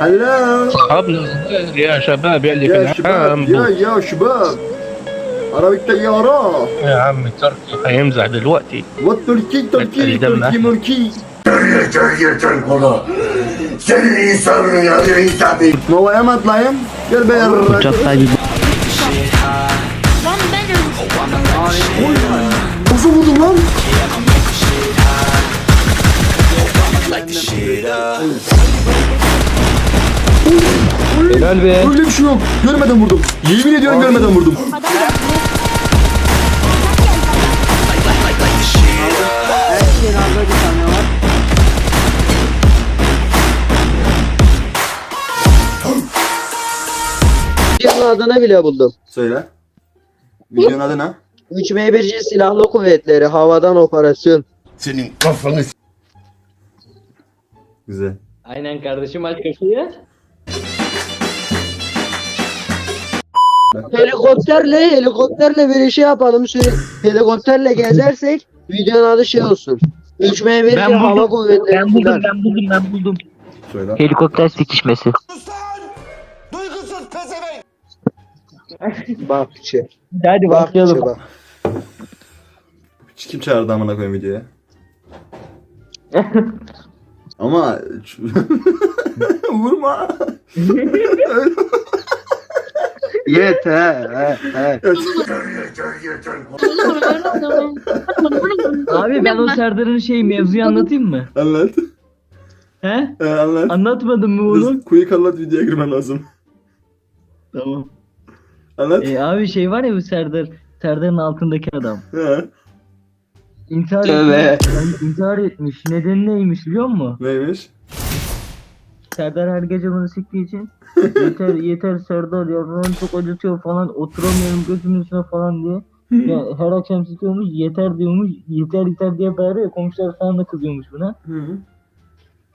هلا. صحابنا. يا شباب يلي في العام. يا يا شباب. عربي الطيارة يا عمي تركي حيمزح دلوقتي. والتركي تركي تركي مركي تركي هو يا ما طلعين جربر Nasıl vurdun lan? Like the shit up. Lan? Helal be. Öyle bir şey yok. Görmeden vurdum. Yemin ediyorum görmeden vurdum. Adam. Videonun adını bile buldum. Söyle. Videonun adı ne? 3M1C Silahlı Kuvvetleri Havadan Operasyon. Senin kafanı Güzel. Aynen kardeşim aç köşeyi. Helikopterle helikopterle bir şey yapalım. Süre, helikopterle gezersek videonun adı şey olsun. 3M1C Ben buldum. Hava Kuvvetleri. Ben buldum ben buldum ben buldum. Söyle. Helikopter sikişmesi. Bak şey. Hadi Bak şey başlayalım. bak. Hiç kim çağırdı amına koyayım videoya? Ama vurma. Yeter. Abi ben o Serdar'ın şey mevzuyu anlatayım mı? anlat. He? Ee, anlat. Anlatmadın mı oğlum? Quick anlat videoya girmen lazım. Tamam. Anlat. E, abi şey var ya bu Serdar. Serdar'ın altındaki adam. He. İntihar Tövbe. etmiş. Yani intihar etmiş. Nedeni neymiş biliyor musun? Neymiş? Serdar her gece bunu siktiği için yeter yeter Serdar ya bana çok acıtıyor falan oturamıyorum gözümün üstüne falan diye. Ya her akşam sikiyormuş yeter diyormuş yeter yeter diye bağırıyor komşular falan da kızıyormuş buna. Hı.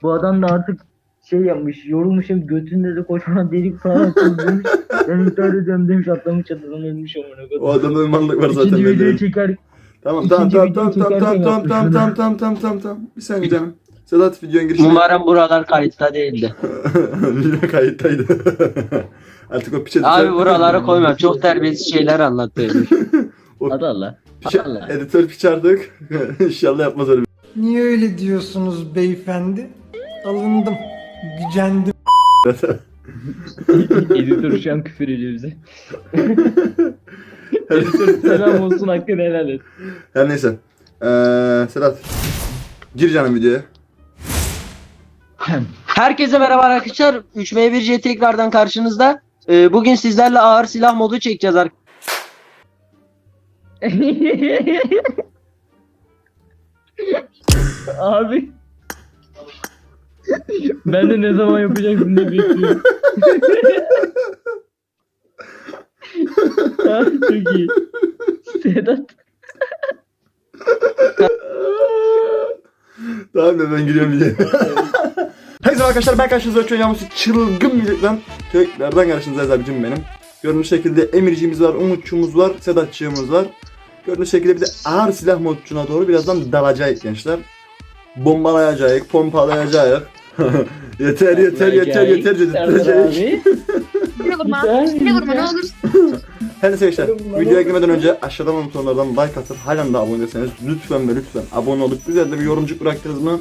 Bu adam da artık şey yapmış yorulmuşum götünde de kocaman delik falan demiş. Ben intihar ediyorum demiş atlamış çatıdan ölmüş amına O koyayım. adamda ımanlık var zaten. İkinci videoyu çeker Tamam tamam tamam tamam tamam tamam tamam tamam tamam tamam tamam Bir saniye canım. Sedat videonun girişine. Umarım buralar kayıtta değildi. Video kayıttaydı. Artık o piçe Abi buraları koymam. Çok terbiyesiz şeyler anlattı. hadi Allah. Piçe, Allah. editör piç artık. İnşallah yapmaz öyle bir Niye öyle diyorsunuz beyefendi? Alındım, gücendim. Editör şu an küfür ediyor bize. Editör selam olsun hakkını helal et. Her neyse. Ee, Sedat. Gir canım videoya. Herkese merhaba arkadaşlar. 3M1C tekrardan karşınızda. Ee, bugün sizlerle ağır silah modu çekeceğiz arkadaşlar. Abi. ben de ne zaman yapacaksın diye bekliyorum. Abi çok iyi. Sedat. Tamam da ben giriyorum videoya. Herkese arkadaşlar ben karşınızda Öçön Yağmursu çılgın müzikten köklerden karşınızdayız abicim benim. Gördüğünüz şekilde Emirciğimiz var, Umutçuğumuz var, Sedatçığımız var. Gördüğünüz şekilde bir de ağır silah modçuna doğru birazdan dalacağız gençler. Bombalayacağız, pompalayacağız. yeter yeter yeter yeter dedirteceğiz. abi. Beni vurma. Ne olur. Her neyse gençler videoya girmeden önce aşağıdan butonlardan like atıp halen de abone değilseniz lütfen ve lütfen abone olup güzel de bir yorumcuk bıraktınız mı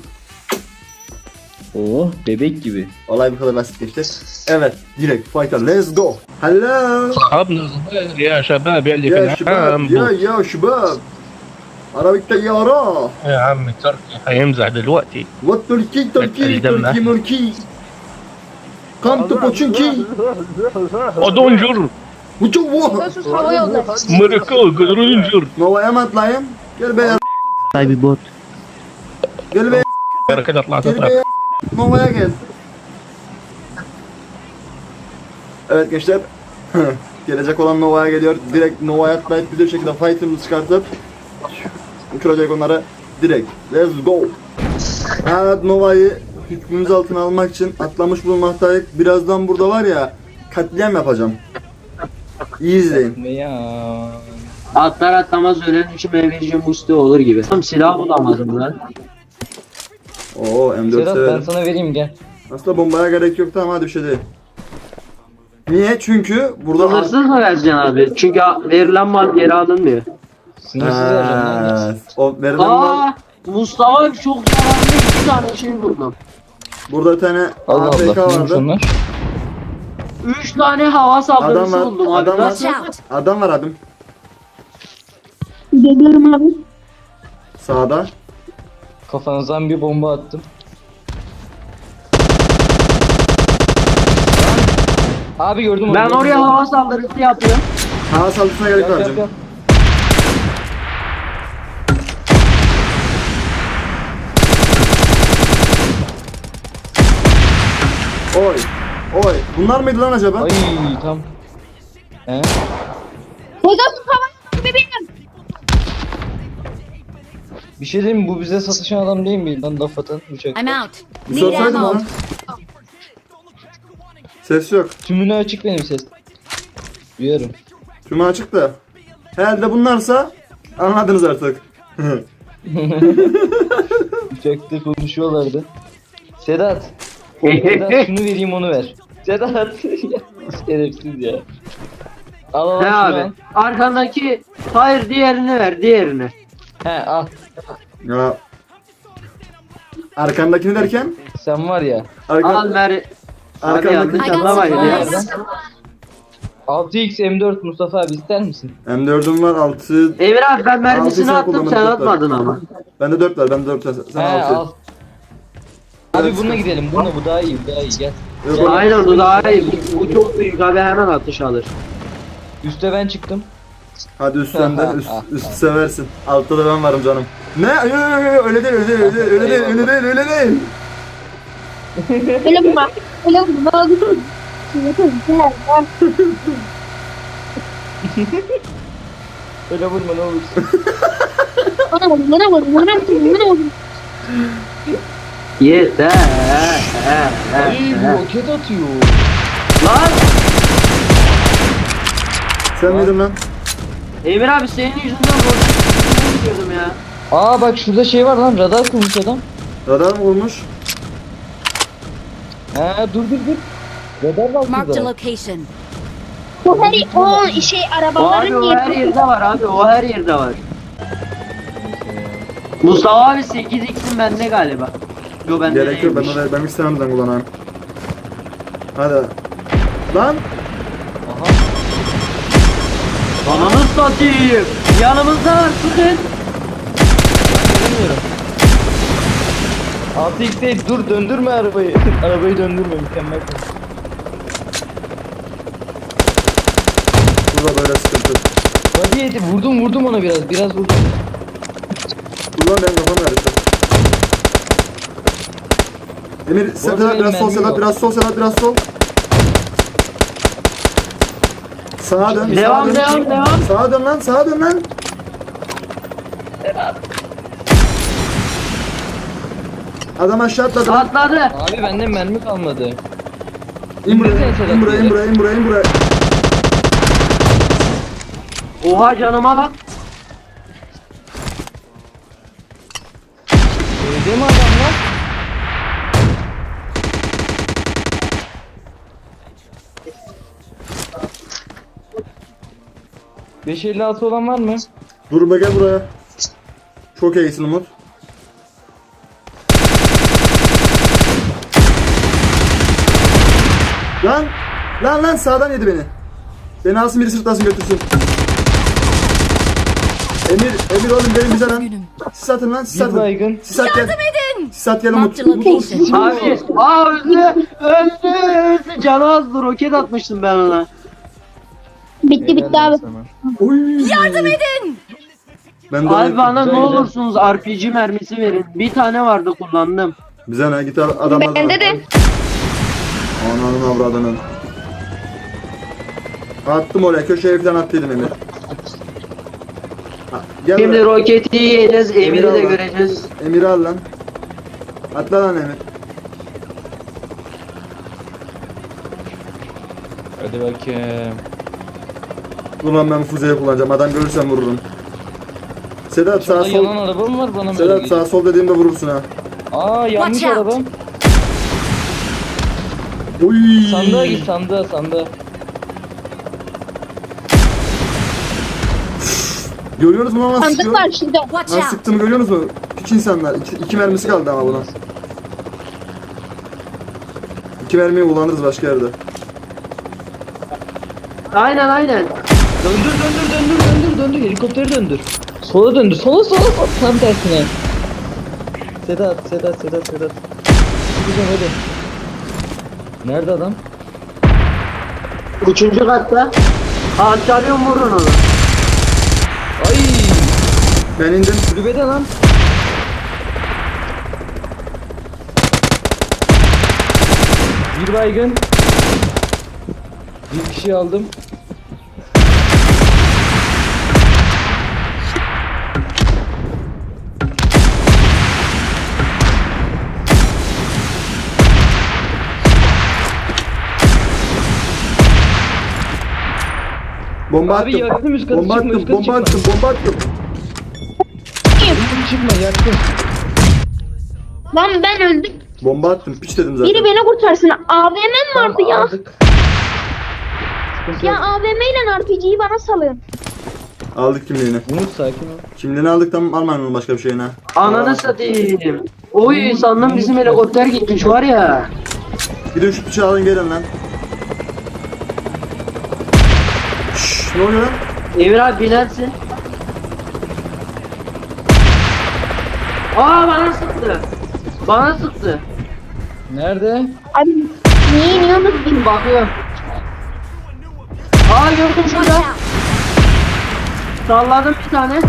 Oh bebek gibi. Olay bu kadar basit geçti. Evet, direkt fight'a let's go. Hello. أصحابنا الصغير يا شباب يلي في يا العام شباب يا يا شباب عربي طيارة يا عم تركي هيمزح دلوقتي والتركي تركي الدم. تركي مركي Come to Pochinki. أدونجر Uçuvu. Sus hava yolları. مركو قدرونجر Nova'ya mı atlayayım? Gel be ya. Sahibi bot. Gel be. كده طلعت Gel be أطلع ya. Nova'ya gel. Evet gençler. Gelecek olan Nova'ya geliyor. Direkt Nova'ya atlayıp güzel şekilde fighter'ımızı çıkartıp uçuracak onları direkt. Let's go. Evet Nova'yı hükmümüz altına almak için atlamış bulunmaktayız. Birazdan burada var ya katliam yapacağım. İyi izleyin. Atlar atlamaz ölen 3M1C musti olur gibi. Tam silah bulamadım lan. Oo M4 Sedat ben severim. sana vereyim gel. Aslında bombaya gerek yoktu ama hadi bir şey değil. Niye? Çünkü burada Sınırsız mı vereceksin abi? Çünkü verilen mal geri alınmıyor. Sınırsız vereceğim lan. O verilen mal- Aa, Mustafa abi çok zararlı iki tane şey buldum. burada bir tane Allah AFK Allah. Neymiş vardı. onlar? Üç tane hava Adam saldırısı var, buldum abi. adam var. Nasıl? Out. Adam var abim. Geliyorum abi. Sağda. Kafanızdan bir bomba attım. Abi gördüm onu. Ben oraya hava saldırısı yapıyorum. Hava saldırısına gerek Yap, var yap, abicim. yap. Oy. Oy. Bunlar mıydı lan acaba? Ay tam. He? Pegasus hava bebeğim. Bir şey diyeyim mi? Bu bize satışan adam değil mi? Lan laf atan uçak. I'm out. Need ammo. Ses yok. Tümünü açık benim ses. Duyarım. Tümü açık da. Herhalde bunlarsa anladınız artık. Uçakta konuşuyorlardı. Sedat. Sedat şunu vereyim onu ver. Sedat. Şerefsiz ya. Al al He şunu abi. Arkandaki hayır diğerini ver diğerini. He al. ya. Arkandakini derken? Sen var ya. Arka, Al mer. Abi arkandaki yanlış anlamayın ya. supplies. 6x M4 Mustafa abi ister misin? M4'üm var 6. Emir abi ben mermisini Altı sen attım sen kullanın, atmadın ama. Bende 4 var. Bende 4 var. Sen He 6. al. Abi bununla gidelim. Bununla bu daha iyi. Bu daha iyi. Gel. Aynen bu daha iyi. Bu, bu çok büyük abi hemen atış alır. Üste ben çıktım. Hadi üstten de üst, üst seversin. Altta da ben varım canım. Ne? Yo, yo, yo, öyle değil, öyle değil, öyle değil, öyle değil, öyle değil, öyle değil. Öyle vurma. Öyle vurma. Öyle vurma ne olursun. Bana vur, bana vur, bana vur, bana vur. Yeter. Ay bu roket atıyor. Lan Sen miydin lan? Emir abi senin yüzünden roket yapıyordum ya. Aa bak şurada şey var lan radar kurmuş adam. Radar mı vurmuş? Ha dur dur dur. Radar var Marked a şurada. location. O her o şey Abi arabaların o her yeri. yerde var abi o her yerde var. Mustafa abi 8x'in bende galiba. Yo bende Gerek yok, ben değilmiş. oraya ben istemeden kullanayım. Hadi. Lan! Ananı satayım. Yanımızda sıkın. Bilmiyorum. 6x değil dur döndürme arabayı. arabayı döndürme mükemmel. Burada böyle sıkıntı. Hadi yedi vurdum vurdum ona biraz biraz vurdum. Kullan benim kafam karıştı. Emir, sen biraz sol, yok. biraz sol, Sedat biraz sol. Sağa dön. Devam sağa devam dön. devam. Sağa dön lan sağa dön lan. Adam aşağı atladı. lan. Atladı. Abi bende mermi kalmadı. İn buraya, İndirdi in buraya, in buraya, in buraya, in buraya. Oha canıma bak. Öldü mü adam lan? 556 olan var mı? Durma gel buraya. Çok iyisin Umut. Lan! Lan lan sağdan yedi beni. Beni alsın biri sırtlasın götürsün. Emir, Emir oğlum benim bize lan. Siz atın lan, siz Bir atın. baygın. Siz at gel. Siz at gel Umut. Marked a location. Abi, aa öldü, öldü, öldü. Canı azdı, roket atmıştım ben ona. Bitti bitti abi. Oy. Yardım edin. Ben de Abi bana ne olursunuz RPG mermisi verin. Bir tane vardı kullandım. Bize ne git al- adamlardan. Bende de. Ananın avradının. Attım oraya köşeye falan attıydım Emir. Ha, Gel Şimdi buraya. roketi yiyeceğiz. Emir'i de Allah. göreceğiz. Emir'i al lan. Atla lan Emir. Hadi bakayım. Ulan ben füzeyi kullanacağım. Adam görürsem vururum. Sedat sağ sol. yanan araba mı var bana mı öyle Sedat geliyor? sağ sol dediğimde vurursun ha. Aa yanlış Watch out. araba. Oy. Sandığa git sandığa sandığa. Görüyoruz mu lan nasıl Sandık sıkıyor? var şurada. Nasıl sıktığımı görüyorsunuz mu? Küçük insanlar. İki, iki mermisi kaldı ama bunun. İki mermiyi kullanırız başka yerde. Aynen aynen. Döndür döndür döndür döndür döndür helikopteri döndür. Sola döndür sola sola sola tam tersine. Sedat Sedat Sedat Sedat. Güzel hadi. Nerede adam? Üçüncü katta. Çalıyorum vurun onu. Ay Ben indim. kulübede lan. Bir baygın. Bir kişi aldım. Bomba Abi attım. yaktım üst katı Bomba çıkma attım. üst katı Bomba çıkma. attım. Bomba attım. Çıkma yaktım. Lan ben öldüm. Bomba attım. Piç dedim zaten. Biri beni kurtarsın. AVM'm vardı Tamam, ya. aldık. Sıkıntı Ya yok. AVM ile RPG'yi bana salın. Aldık kimliğini. Umut sakin ol. Kimliğini aldık tamam almayın onu başka bir şeyine. Ananı satayım. Oy sandım bizim helikopter gitmiş var ya. Gidin şu bıçağı alın gelin lan. Ne oluyor lan? Emir abi binersin. Aa bana sıktı. Bana sıktı. Nerede? Abi niye iniyorsunuz ki? Bakıyorum. Aa gördüm şurada. Salladım bir tane.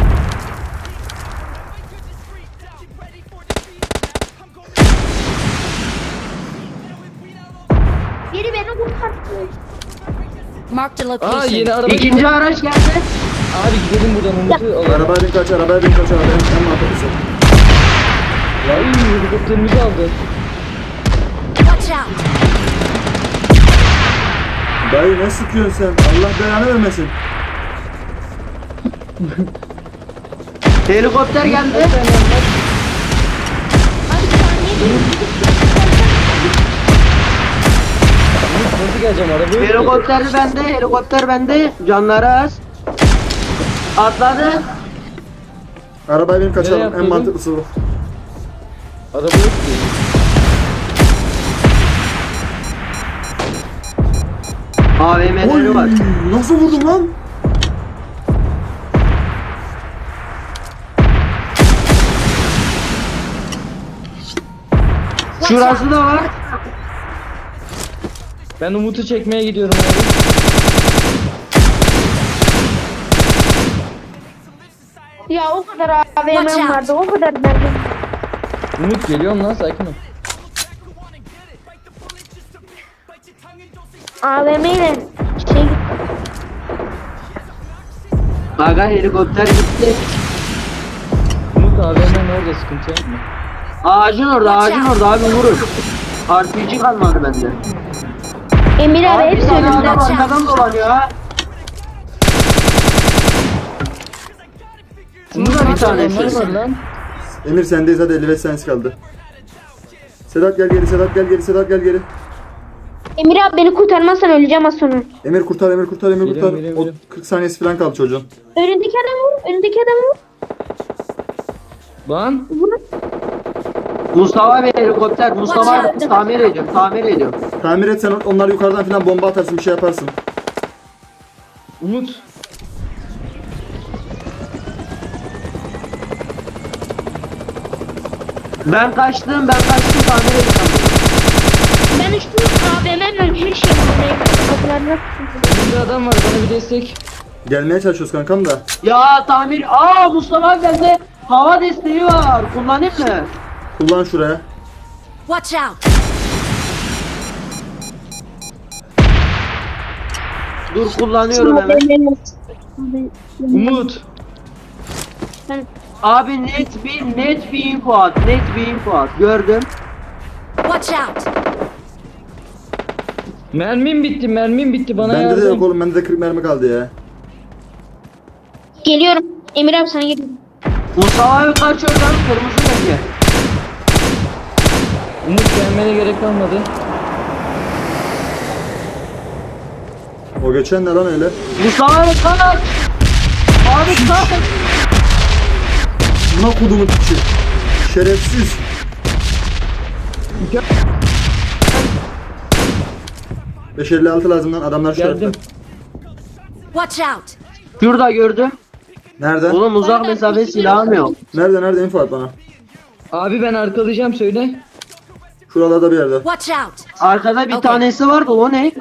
A Aa location. yeni araba. İkinci araç geldi. Abi gidelim buradan Umut'u alalım. Arabaya bin kaç, arabaya bin kaç, arabaya bin en mantıklısı. Ay helikopterimizi aldı. Watch out. Dayı ne sıkıyorsun sen? Allah belanı vermesin. Helikopter geldi. Araba yok ki. Helikopter bende, helikopter bende. Canları az. Atladı. Arabaya bin kaçalım, en yapıyordun? mantıklısı bu. Araba yok ki. AVM'leri var. nasıl vurdum lan? Şurası da var. Ben Umut'u çekmeye gidiyorum abi. Ya o kadar AVM'm vardı. O kadar derdim. Umut geliyorum lan sakin ol. AVM ile şey Aga helikopter gitti. Umut AVM'nin orada sıkıntı yapma. Ağacın orada, ağacın orada abi vurun. RPG kalmadı bende. Emir abi Abi bir hepsi tane önümde. adam arkadan dolanıyor ha. Burada bir tanesi. Var lan. Emir sendeyiz hadi 55 senesi kaldı. Sedat gel geri, Sedat gel geri, Sedat gel geri. Emir abi beni kurtarmazsan öleceğim az sonra. Emir kurtar, Emir kurtar, Emir Geliyorum, kurtar. geliyorum, O geliyorum. 40 saniyesi falan kaldı çocuğun. Önündeki adam vur. Önündeki adam vur. Lan Vur. Mustafa abi helikopter. Mustafa abi tamir ediyorum, tamir ediyorum. Tamir et sen onlar yukarıdan falan bomba atarsın bir şey yaparsın. Umut. Ben kaçtım, ben kaçtım tamir edeceğim. Ben üstü AVM'm her şey Kapılarına Önümde adam var bana bir destek. Gelmeye çalışıyoruz kankam da. Ya tamir, aa Mustafa abi bende hava desteği var. Kullanayım mı? Kullan şuraya. Watch out. Dur kullanıyorum hemen. Umut. Abi net bir net bir info at, net bir info at. Gördüm. Watch out. Mermim bitti mermim bitti bana bende yardım. de yok oğlum, bende de 40 mermi kaldı ya. Geliyorum. Emir abi sana geliyorum. Mustafa abi kaç oradan kırmızı bölge. Umut gelmene gerek kalmadı. O geçen ne lan öyle? Mustafa kaç. Abi kaç. Buna kodumu piçi. Şerefsiz. Elli altı lazım lan adamlar şu Geldim. tarafta. Watch out! Şurada gördüm. Nerede? Oğlum uzak mesafe silahım yok. Nerede nerede info at bana. Abi ben arkalayacağım söyle. Şuralarda bir yerde. Watch out! Arkada bir Okey. tanesi vardı o ne?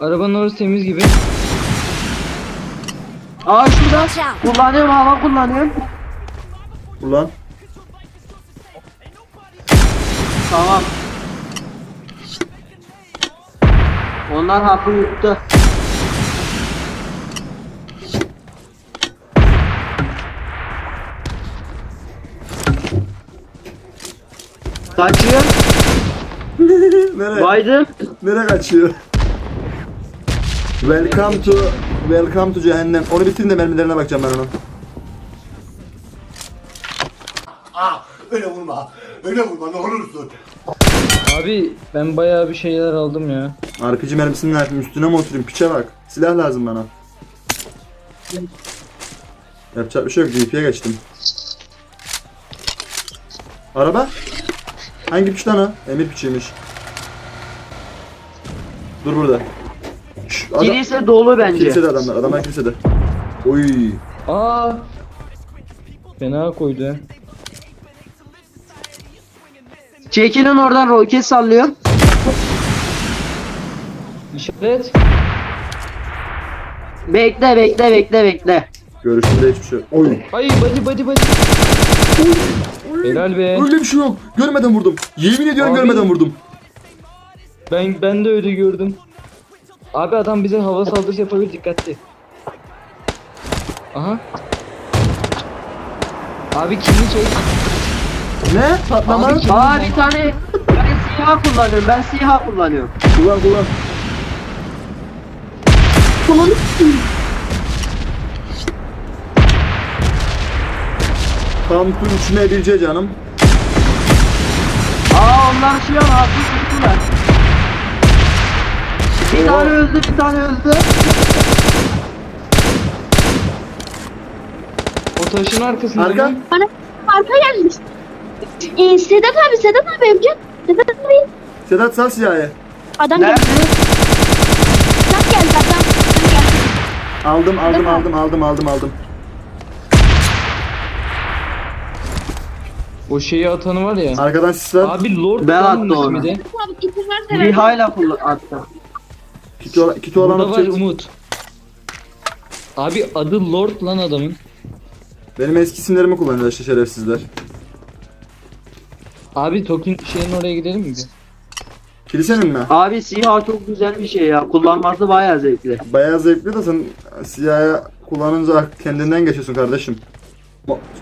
Arabanın orası temiz gibi. Aa şurada. Watch out! Kullanıyorum hava kullanıyorum. Ulan. Tamam. Onlar hakkı yuttu. Kaçıyor. Nereye? Biden. Nereye kaçıyor? Welcome to Welcome to cehennem. Onu bitirin de mermilerine bakacağım ben onun. Ah öyle vurma. Öyle vurma ne olursun. Abi ben bayağı bir şeyler aldım ya. RPG mermisini ne yapayım? Üstüne mi oturayım? Piçe bak. Silah lazım bana. Yapacak bir şey yok. DP'ye geçtim. Araba? Hangi piç lan o? Emir piçiymiş. Dur burada. Şş, adam, Kilise dolu bence. kilisede adamlar. Adamlar kilisede. Oy. Aa. Fena koydu. Çekilin oradan roket sallıyor. İşaret. Bekle bekle bekle bekle. Görüşümde hiçbir şey. Oy. Ay body body body. Helal be. Öyle bir şey yok. Görmeden vurdum. Yemin ediyorum Abi. görmeden vurdum. Ben ben de öyle gördüm. Abi adam bize hava saldırısı yapabilir dikkatli. Aha. Abi kimini çek. Ne? Patlama. Abi Aa bir tane ben siyah kullanıyorum. Ben siyah kullanıyorum. Kullan kullan. Kampın içine bir canım. Aa onlar şu an hafif tuttular. Bir tane öldü bir tane öldü. O taşın arkasında. Arka. mı? Bana arka gelmiş. Ee, Sedat abi Sedat abi Emcan. Sedat abi. Sedat sal siyahı. Adam Nerede? geldi. Adam geldi adam. Adam geldi. Aldım aldım aldım aldım aldım aldım. O şeyi atanı var ya. Arkadan sis var. Abi Lord Ben lan attım onu. Abi isim varsa Bir ver. hayla kullan attı. Kiti, kiti olan Burada var atacak. Umut. Abi adı Lord lan adamın. Benim eski isimlerimi kullanıyorlar işte şerefsizler. Abi Tokin şeyin oraya gidelim mi? bir? Kilisenin mi? Abi siyah çok güzel bir şey ya. Kullanması bayağı zevkli. Bayağı zevkli de sen siyahı kullanınca kendinden geçiyorsun kardeşim.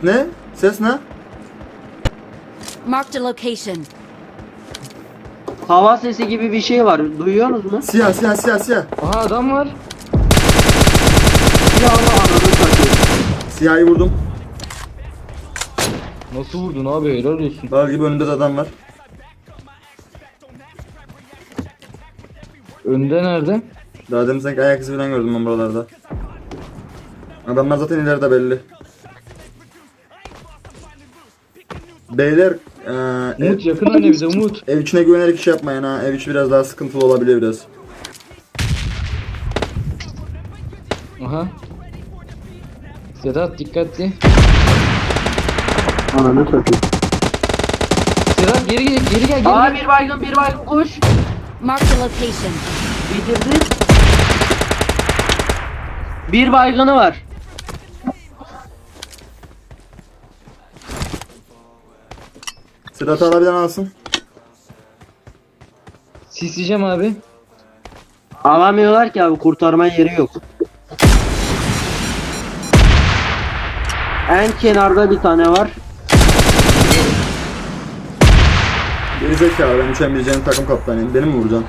Ne? Ses ne? Marked a location. Hava sesi gibi bir şey var. Duyuyorsunuz mu? Siyah siyah siyah siyah. Aha adam var. Siyahlı ananı satıyor. Siyahı vurdum. Nasıl vurdun abi helal olsun. Var gibi önünde de adam var. Önde nerede? Daha demin sanki ayak izi falan gördüm ben buralarda. Adamlar zaten ileride belli. Beyler ev, Umut yakın anne bize Umut. ev içine güvenerek iş yapmayın ha. Ev içi biraz daha sıkıntılı olabiliyor biraz. Aha. Sedat dikkatli. Ananı satıyor. Sedat geri gel geri gel geri Aa gel. bir baygın bir baygın kuş. Marked a location. Bitirdi. Bir baygını var. Sedat alabilen alsın. Sisleyeceğim abi. Alamıyorlar ki abi kurtarma yeri yok. En kenarda bir tane var. Geri zekalı ben uçabileceğin takım kaptanıyım. Beni mi vuracaksın?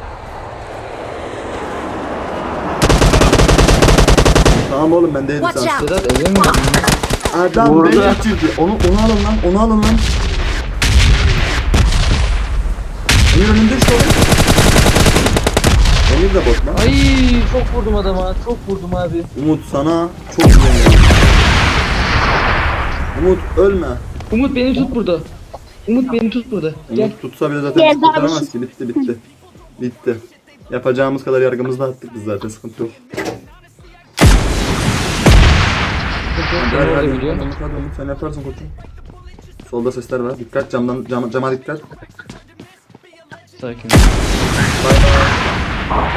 Tamam oğlum ben değilim sen. Sedat eve mi? Adam Vurdu. beni bitirdi. Onu, onu alın lan, onu alın lan. Emir önünde işte oğlum. de bot lan. Ay çok vurdum adama. Çok vurdum abi. Umut sana çok güveniyorum. Umut ölme. Umut beni tut burada. Umut beni tut burada. Gel. Umut tutsa bile zaten Gel, bizi kurtaramaz ki. Bitti bitti. Bitti. Yapacağımız kadar yargımızı da attık biz zaten sıkıntı yok. Hadi hadi hadi. Umut hadi Umut sen yaparsın koçum. Solda sesler var. Dikkat camdan cama, cama dikkat. Sakin. Bay bay.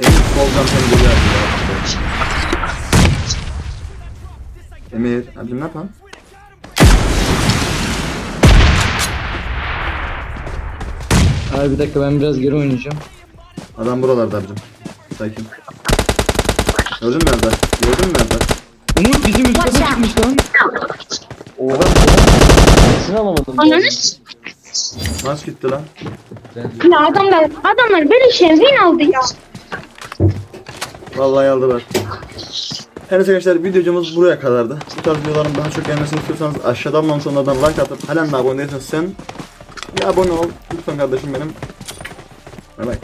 Emir sol cam seni geliyor ya. Emir, abicim ne yapan? Abi bir dakika ben biraz geri oynayacağım. Adam buralarda abicim. Sakin. Gördün mü Erdar? Gördün mü Erdar? Umut bizim üstüne çıkmış lan. Oha. Sesini alamadım. Ananı Nasıl gitti lan? Ya adamlar, adamlar böyle şemsiyen aldı ya. Vallahi aldılar. Her neyse arkadaşlar videomuz buraya kadardı. Bu tarz videoların daha çok gelmesini istiyorsanız aşağıdan olmamış onlardan like atıp halen de abone değilsen sen bir abone ol. Lütfen kardeşim benim. Bay bay.